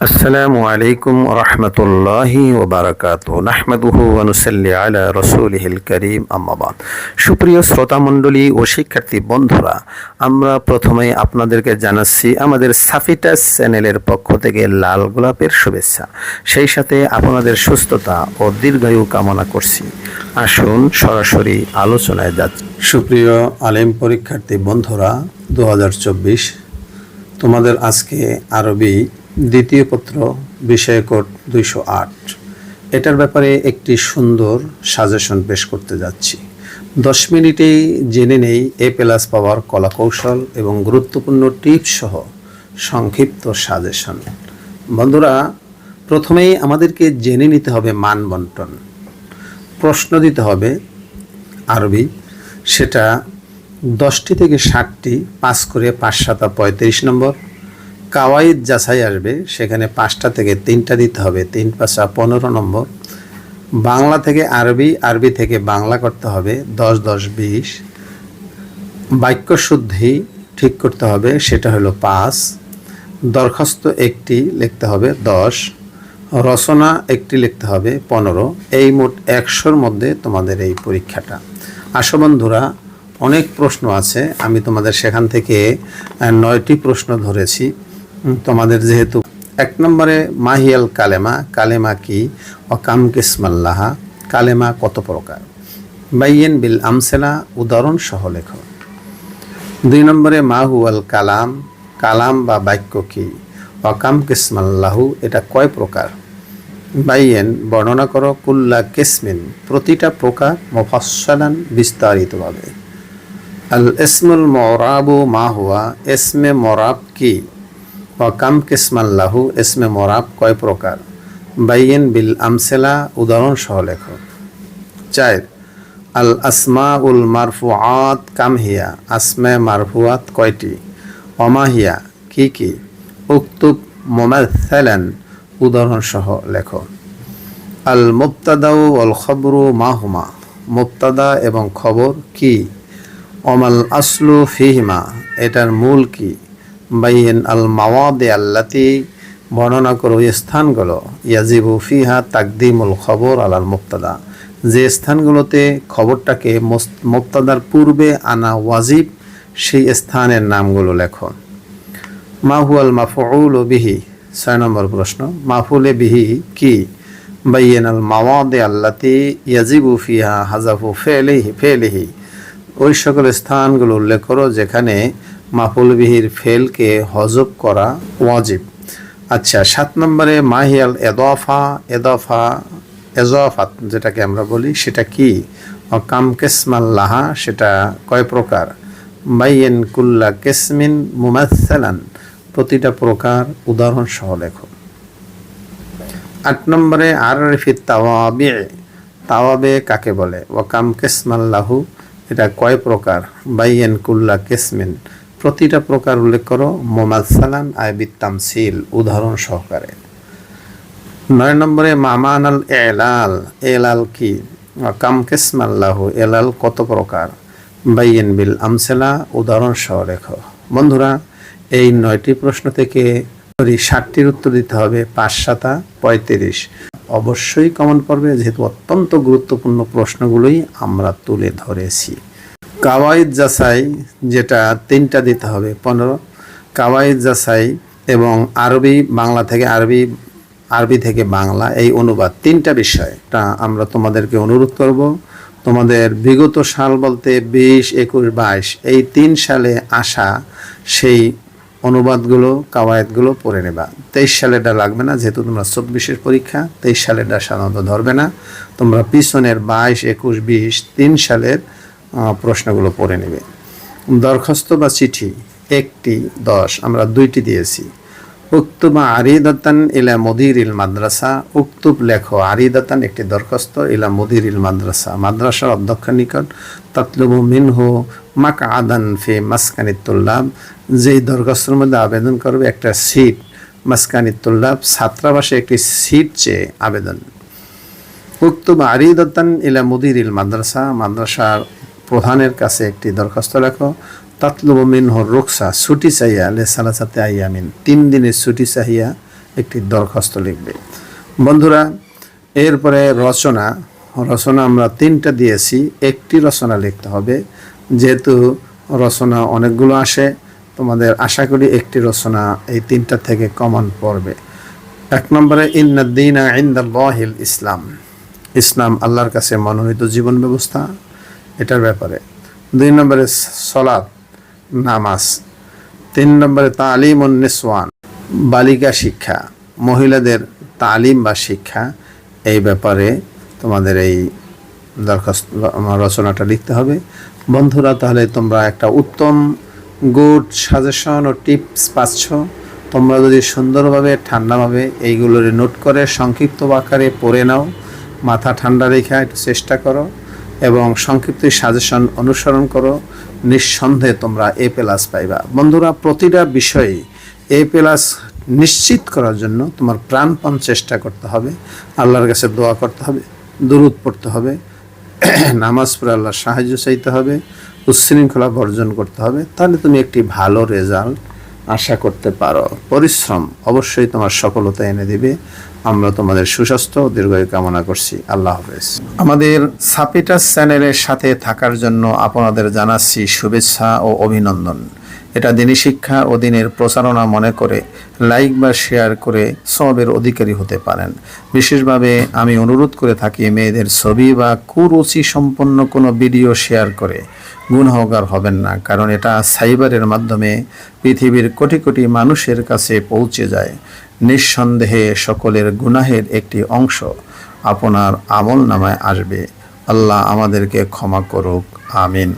আসসালামু আলাইকুম রহমতুল্লাহি ওবারাকাত নাহমাদুহু ওয়ানুসাল্লি আলা রসুলিহিল করিম। আম্মাবাদ সুপ্রিয় শ্রোতামণ্ডলী ও শিক্ষার্থী বন্ধুরা, আমরা প্রথমে আপনাদেরকে জানাচ্ছি আমাদের সাফিটাস চ্যানেলের পক্ষ থেকে লাল গোলাপের শুভেচ্ছা। সেই সাথে আপনাদের সুস্থতা ও দীর্ঘায়ু কামনা করছি। আসুন সরাসরি আলোচনায় যাচ্ছি সুপ্রিয় আলেম পরীক্ষার্থী বন্ধুরা দু হাজার চব্বিশ তোমাদের আজকে আরবি দ্বিতীয় পত্র, বিষয় কোড দুইশো আট। এটার ব্যাপারে একটি সুন্দর সাজেশন পেশ করতে যাচ্ছি। দশ মিনিটেই জেনে নেই এ প্লাস পাওয়ার কলাকৌশল এবং গুরুত্বপূর্ণ টিপস সহ সংক্ষিপ্ত সাজেশন বন্ধুরা, প্রথমেই আমাদেরকে জেনে নিতে হবে মান বন্টন। প্রশ্ন দিতে হবে, আরবি, সেটা দশটি থেকে ষাটটি পাস করে পাঁচ সাতা পঁয়ত্রিশ নম্বর। কাওয়াইদ যাচাই আসবে, সেখানে পাঁচটা থেকে তিনটা দিতে হবে, তিন পাঁচা পনেরো নম্বর। বাংলা থেকে আরবি আরবি থেকে বাংলা করতে হবে, দশ দশ, বিশ। বাক্য শুদ্ধি ঠিক করতে হবে, সেটা হলো পাঁচ। দরখাস্ত একটি লিখতে হবে, দশ। রচনা একটি লিখতে হবে, পনেরো। এই মোট একশোর মধ্যে তোমাদের এই পরীক্ষাটা। আসো বন্ধুরা, অনেক প্রশ্ন আছে, আমি তোমাদের সেখান থেকে নয়টি প্রশ্ন ধরেছি। তোমাদের যেহেতু এক নম্বরে মাহিয়াল কালেমা কালেমা কি? অকাম কিসমাল্লাহা, কালেমা কত প্রকার? বাইয়েন বিল আমসেলা, উদাহরণ সহ লেখ। দুই নম্বরে মাহুয়াল কালাম কালাম বা বাক্য কি? অকাম কিসমাল্লাহু, এটা কয় প্রকার? বাইয়েন, বর্ণনা করো, কুল্লা কিসমিন, প্রতিটা প্রকার মোফাসালান বিস্তারিতভাবে। আল ইসমুল মরাবু মা হুয়া এসমে মরাব কি? কাম কিসমাল্লাহু এসমে মরাব কয় প্রকার? বাইয়েন বিল আমসেলা, উদাহরণ সহ লেখ। চার, আল আসমা উল মারফুআত, কাম হিয়া, আসমে মারফুয়াত কয়টি? অমাহিয়া কি কি? উক্তুব মোমাথালান উদাহরণ সহ লেখ। আল মুবতাদাউ অল খবরু মাহুমা মুবতাদা এবং খবর কি? অমাল আসলু ফিহিমা, এটার মূল কি? বাইয়েন আল মাওয়াদে আল্লাতি বর্ণনা করো স্থানগুলো। ইয়াজিবু ফিহা তাকদিমুল খবর আলাল মুক্তাদা যে স্থানগুলোতে খবরটাকে মুক্তাদার পূর্বে আনা ওয়াজিব, সেই স্থানের নামগুলো লেখো। মাহুয়াল মাফউল বিহি। ছয় নম্বর প্রশ্ন মাফুলে বিহি কি? বাইয়েন আল মাওয়াদে আল্লাতি ইয়াজিবু ফিহা হাজাফু ফেলিহি ফেলিহি। ওই সকল স্থানগুলো উল্লেখ করো যেখানে মাফুল বিহির ফেলকে হজব করা ওয়াজিব। আচ্ছা সাত নম্বরে, মাহিয়াল এদফা এদফা, এজফাত যেটাকে আমরা বলি, সেটা কি? কাম কেসমাল্লাহা সেটা কয় প্রকার? বাইয়েন কুল্লা কেসমিন মুমাসালান প্রতিটা প্রকার উদাহরণ সহ লেখো। আট নম্বরে আর রেফি তাওয়াবে তাওয়াবে কাকে বলে? ওয়াকাম কেসমাল্লাহু এটা কয় প্রকার? বাইয়েন কুল্লা কেসমিন প্রতিটা প্রকার উল্লেখ করো, মোমাসালান আয়বিত তামসিল, উদাহরণ সহকারে। নয় নম্বরে মামান আল এলাল এলাল কি? কাম কেসমাল্লাহু এলাল কত প্রকার? বাইয়েন বিল আমসেলা, উদাহরণ সহ লেখো। বন্ধুরা, এই নয়টি প্রশ্ন থেকে ষাটটির উত্তর দিতে হবে, পাঁচ সাতা, পঁয়ত্রিশ। অবশ্যই কমন পড়বে, যেহেতু অত্যন্ত গুরুত্বপূর্ণ প্রশ্নগুলোই আমরা তুলে ধরেছি। কাওয়াইদ জাসাই যেটা তিনটা দিতে হবে, পনেরো। কাওয়াইদ জাসাই এবং আরবি বাংলা থেকে আরবি আরবি থেকে বাংলা এই অনুবাদ, তিনটা বিষয় তা আমরা তোমাদেরকে অনুরোধ করব। তোমাদের বিগত সাল বলতে বিশ, একুশ, বাইশ, এই তিন সালে আসা সেই অনুবাদগুলো কাওয়ায়তগুলো পড়ে নেবা। তেইশ সালেরটা লাগবে না, যেহেতু তোমরা চব্বিশের পরীক্ষা, তেইশ সালেরটা সাধারণত ধরবে না। তোমরা পিছনের বাইশ, একুশ, বিশ, তিন সালের প্রশ্নগুলো পড়ে নেবে। দরখাস্ত বা চিঠি, একটি, দশ, আমরা দুইটি দিয়েছি। উক্তুবা আরিদাতান ইলা মুদির ইল মাদ্রাসা, উক্তুব লেখো, আরিদাতান একটি দরখাস্ত ইলা মুদির ইল মাদ্রাসা। মাদ্রাসার অধ্যক্ষের নিকট, তাতলুবু মিনহু মাক আদান ফি মাসকানিতুল্লাব যেই দরখাস্তের মধ্যে আবেদন করবে একটা সিট মাসকানিতুল্লাব ছাত্রাবাসে একটি সিট চেয়ে আবেদন। উক্তুব আরিদাতান ইলা মুদির ইল মাদ্রাসা, মাদ্রাসার প্রধানের কাছে একটি দরখাস্ত লেখো তাতলুবু মিনহু রুকসা ছুটি চাইয়া লে সালাসাতে আইয়ামিন তিন দিনের ছুটি চাহিয়া একটি দরখাস্ত লিখবে। বন্ধুরা, এরপরে রচনা। রচনা আমরা তিনটা দিয়েছি, একটি রচনা লিখতে হবে। যেহেতু রচনা অনেকগুলো আসে, তোমাদের আশা করি একটি রচনা এই তিনটা থেকে কমন পড়বে। এক নম্বরে ইন্নাদ্দিনা ইন্দাল্লাহিল ইসলাম। ইসলাম আল্লাহর কাছে মনোনীত জীবন ব্যবস্থা। এটার ব্যাপারে। দুই নম্বরে সলাদ নামাজ। তিন নম্বরে তালিম নিসওয়ান, বালিকা শিক্ষা, মহিলাদের তালিম বা শিক্ষা, এই ব্যাপারে তোমাদের এই দরখাস্ত, রচনাটা লিখতে হবে। বন্ধুরা, তাহলে তোমরা একটা উত্তম গুড সাজেশন ও টিপস পাচ্ছ। তোমরা যদি সুন্দরভাবে, ঠান্ডাভাবে এইগুলোর নোট করে সংক্ষিপ্ত আকারে পড়ে নাও, মাথা ঠান্ডা রেখে একটু চেষ্টা করো। এবং সংক্ষিপ্ত সাজেশন অনুসরণ করো। নিঃসন্দেহে তোমরা এ প্লাস পাইবা। বন্ধুরা, প্রতিটা বিষয়ে এ প্লাস নিশ্চিত করার জন্য তোমার প্রাণপণ চেষ্টা করতে হবে। আল্লাহর কাছে দোয়া করতে হবে দূরত পড়তে হবে, নামাজ পড়ে আল্লাহর সাহায্য চাইতে হবে, উচ্ছৃঙ্খলা বর্জন করতে হবে। তাহলে তুমি একটি ভালো রেজাল্ট আশা করতে পারো। পরিশ্রম অবশ্যই তোমার সফলতা এনে দিবে। আমরা তোমাদের সুস্বাস্থ্য দীর্ঘায়ু কামনা করছি। আল্লাহ হাফেজ। আমাদের সাপিটাস চ্যানেলের সাথে থাকার জন্য আপনাদের জানাচ্ছি শুভেচ্ছা ও অভিনন্দন। এটা দিনী শিক্ষা ও দিনের প্রচারণা মনে করে লাইক বা শেয়ার করে সবের অধিকারী হতে পারেন। বিশেষভাবে আমি অনুরোধ করে থাকি মেয়েদের ছবি বা কুরুচি সম্পন্ন কোনো ভিডিও শেয়ার করে। গুণহগার হবেন না, কারণ এটা সাইবারের মাধ্যমে পৃথিবীর কোটি কোটি মানুষের কাছে পৌঁছে যায়। নিঃসন্দেহে সকলের গুনাহের একটি অংশ আপনার আমল নামায় আসবে। আল্লাহ আমাদেরকে ক্ষমা করুক, আমিন।